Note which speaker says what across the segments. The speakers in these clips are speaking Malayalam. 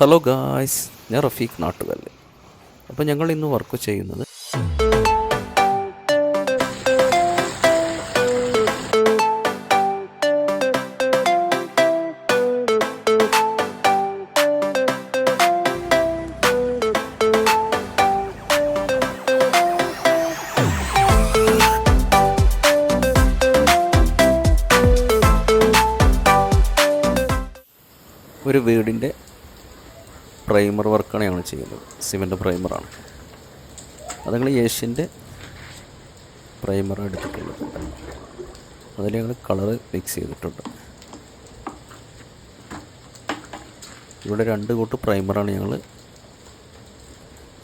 Speaker 1: ഹലോ ഗായ്സ് ഞാൻ റഫീഖ് നാട്ടുകല്ല് അപ്പോൾ ഞങ്ങൾ ഇന്ന് വർക്ക് ചെയ്യുന്നത് ഒരു വീടിന്റെ പ്രൈമർ വർക്കാണ് ഞങ്ങൾ ചെയ്യുന്നത്. സിമന്റ് പ്രൈമറാണ്. അത് ഞങ്ങൾ ഏഷ്യന്റെ പ്രൈമർ എടുത്തിട്ടുള്ളത്. അതിൽ ഞങ്ങൾ കളറ് മിക്സ് ചെയ്തിട്ടുണ്ട്. ഇവിടെ രണ്ട് കൂട്ട് പ്രൈമറാണ് ഞങ്ങൾ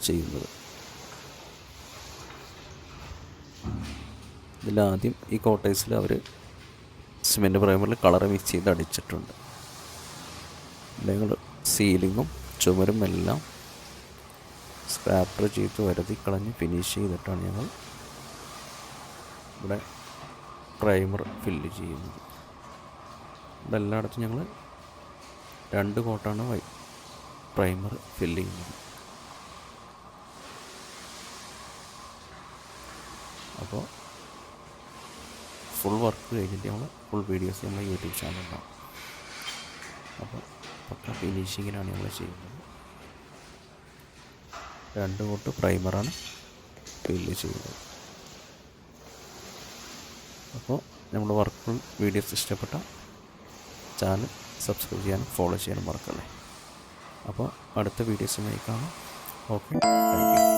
Speaker 1: ചെയ്യുന്നത്. ഇതിലാദ്യം ഈ കോട്ടേഴ്സിൽ അവർ സിമെന്റ് പ്രൈമറിൽ കളറ് മിക്സ് ചെയ്ത് അടിച്ചിട്ടുണ്ട്. ഞങ്ങൾ സീലിങ്ങും ചുമരും എല്ലാം സ്ക്രാപ്പർ ചെയ്ത് വരുതി കളഞ്ഞ് ഫിനിഷ് ചെയ്തിട്ടാണ് ഞങ്ങൾ ഇവിടെ പ്രൈമർ ഫില്ല് ചെയ്യുന്നത്. ഇവിടെ എല്ലായിടത്തും ഞങ്ങൾ രണ്ട് കോട്ടാണ് വൈ പ്രൈമർ ഫില്ല് ചെയ്യുന്നത്. അപ്പോൾ ഫുൾ വർക്ക് കഴിഞ്ഞിട്ട് നമ്മൾ ഫുൾ വീഡിയോസ് നമ്മൾ യൂട്യൂബ് ചാനലുണ്ടാവും അപ്പോൾ പക്ക ഫിനിഷിങ്ങിനാണ് നമ്മൾ ചെയ്യുന്നത്. രണ്ട് കോട്ട് പ്രൈമറാണ് ഫില്ല് ചെയ്യുന്നത്. അപ്പോൾ നമ്മുടെ വർക്ക് വീഡിയോസ് ഇഷ്ടപ്പെട്ട ചാനൽ സബ്സ്ക്രൈബ് ചെയ്യാനും ഫോളോ ചെയ്യാനും മറക്കല്ലേ. അപ്പോൾ അടുത്ത വീഡിയോസുമായി കാണാം. Okay thank you.